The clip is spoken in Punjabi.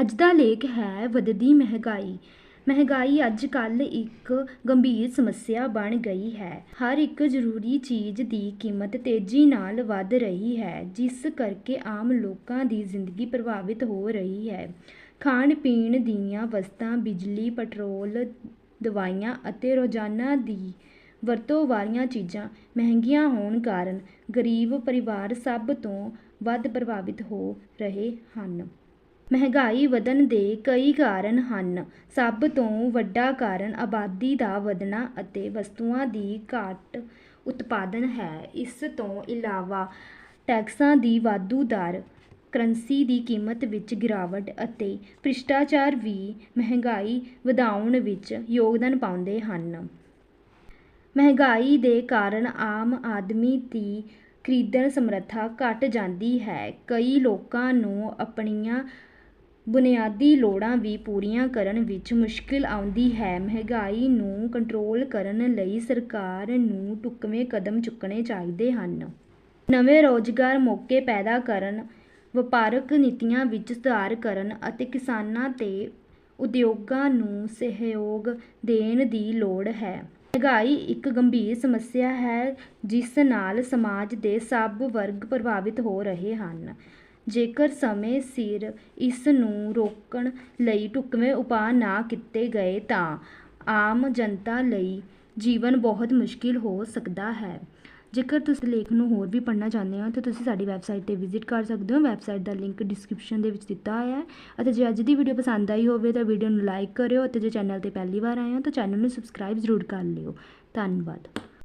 ਅੱਜ ਦਾ ਲੇਖ ਹੈ ਵਧਦੀ ਮਹਿੰਗਾਈ। ਮਹਿੰਗਾਈ ਅੱਜ ਕੱਲ੍ਹ ਇੱਕ ਗੰਭੀਰ ਸਮੱਸਿਆ ਬਣ ਗਈ ਹੈ। ਹਰ ਇੱਕ ਜ਼ਰੂਰੀ ਚੀਜ਼ ਦੀ ਕੀਮਤ ਤੇਜ਼ੀ ਨਾਲ ਵੱਧ ਰਹੀ ਹੈ, ਜਿਸ ਕਰਕੇ ਆਮ ਲੋਕਾਂ ਦੀ ਜ਼ਿੰਦਗੀ ਪ੍ਰਭਾਵਿਤ ਹੋ ਰਹੀ ਹੈ। ਖਾਣ ਪੀਣ ਦੀਆਂ ਵਸਤਾਂ, ਬਿਜਲੀ, ਪੈਟਰੋਲ, ਦਵਾਈਆਂ ਅਤੇ ਰੋਜ਼ਾਨਾ ਦੀ ਵਰਤੋਂ ਵਾਲੀਆਂ ਚੀਜ਼ਾਂ ਮਹਿੰਗੀਆਂ ਹੋਣ ਕਾਰਨ ਗਰੀਬ ਪਰਿਵਾਰ ਸਭ ਤੋਂ ਵੱਧ ਪ੍ਰਭਾਵਿਤ ਹੋ ਰਹੇ ਹਨ। ਮਹਿੰਗਾਈ ਵਧਣ ਦੇ ਕਈ ਕਾਰਨ ਹਨ। ਸਭ ਤੋਂ ਵੱਡਾ ਕਾਰਨ ਆਬਾਦੀ ਦਾ ਵਧਣਾ ਅਤੇ ਵਸਤੂਆਂ ਦੀ ਘੱਟ ਉਤਪਾਦਨ ਹੈ। ਇਸ ਤੋਂ ਇਲਾਵਾ ਟੈਕਸਾਂ ਦੀ ਵਾਧੂ ਦਰ, ਕਰੰਸੀ ਦੀ ਕੀਮਤ ਵਿੱਚ ਗਿਰਾਵਟ ਅਤੇ ਭ੍ਰਿਸ਼ਟਾਚਾਰ ਵੀ ਮਹਿੰਗਾਈ ਵਧਾਉਣ ਵਿੱਚ ਯੋਗਦਾਨ ਪਾਉਂਦੇ ਹਨ। ਮਹਿੰਗਾਈ ਦੇ ਕਾਰਨ ਆਮ ਆਦਮੀ ਦੀ ਖਰੀਦਣ ਸਮਰੱਥਾ ਘਟ ਜਾਂਦੀ ਹੈ। ਕਈ ਲੋਕਾਂ ਨੂੰ ਆਪਣੀਆਂ ਬੁਨਿਆਦੀ ਲੋੜਾਂ ਵੀ ਪੂਰੀਆਂ ਕਰਨ ਵਿੱਚ ਮੁਸ਼ਕਿਲ ਆਉਂਦੀ ਹੈ। ਮਹਿੰਗਾਈ ਨੂੰ ਕੰਟਰੋਲ ਕਰਨ ਲਈ ਸਰਕਾਰ ਨੂੰ ਢੁਕਵੇਂ ਕਦਮ ਚੁੱਕਣੇ ਚਾਹੀਦੇ ਹਨ। ਨਵੇਂ ਰੁਜ਼ਗਾਰ ਮੌਕੇ ਪੈਦਾ ਕਰਨ, ਵਪਾਰਕ ਨੀਤੀਆਂ ਵਿੱਚ ਸੁਧਾਰ ਕਰਨ ਅਤੇ ਕਿਸਾਨਾਂ ਤੇ ਉਦਯੋਗਾਂ ਨੂੰ ਸਹਿਯੋਗ ਦੇਣ ਦੀ ਲੋੜ ਹੈ। ਮਹਿੰਗਾਈ ਇੱਕ ਗੰਭੀਰ ਸਮੱਸਿਆ ਹੈ, ਜਿਸ ਨਾਲ ਸਮਾਜ ਦੇ ਸਭ ਵਰਗ ਪ੍ਰਭਾਵਿਤ ਹੋ ਰਹੇ ਹਨ। ਜੇਕਰ ਸਮੇਂ ਸਿਰ ਇਸ ਨੂੰ ਰੋਕਣ ਲਈ ਢੁਕਵੇਂ ਉਪਾਅ ਨਾ ਕੀਤੇ ਗਏ ਤਾਂ ਆਮ ਜਨਤਾ ਲਈ ਜੀਵਨ ਬਹੁਤ ਮੁਸ਼ਕਿਲ ਹੋ ਸਕਦਾ ਹੈ। ਜੇਕਰ ਤੁਸੀਂ ਲੇਖ ਨੂੰ ਹੋਰ ਵੀ ਪੜ੍ਹਨਾ ਚਾਹੁੰਦੇ ਹੋ ਤਾਂ ਤੁਸੀਂ ਸਾਡੀ ਵੈਬਸਾਈਟ 'ਤੇ ਵਿਜ਼ਿਟ ਕਰ ਸਕਦੇ ਹੋ। ਵੈਬਸਾਈਟ ਦਾ ਲਿੰਕ ਡਿਸਕ੍ਰਿਪਸ਼ਨ ਦੇ ਵਿੱਚ ਦਿੱਤਾ ਹੋਇਆ ਹੈ। ਅਤੇ ਜੇ ਅੱਜ ਦੀ ਵੀਡੀਓ ਪਸੰਦ ਆਈ ਹੋਵੇ ਤਾਂ ਵੀਡੀਓ ਨੂੰ ਲਾਈਕ ਕਰਿਓ ਅਤੇ ਜੇ ਚੈਨਲ ਤੇ ਪਹਿਲੀ ਵਾਰ ਆਏ ਹੋ ਤਾਂ ਚੈਨਲ ਨੂੰ ਸਬਸਕ੍ਰਾਈਬ ਜ਼ਰੂਰ ਕਰ ਲਿਓ। ਧੰਨਵਾਦ।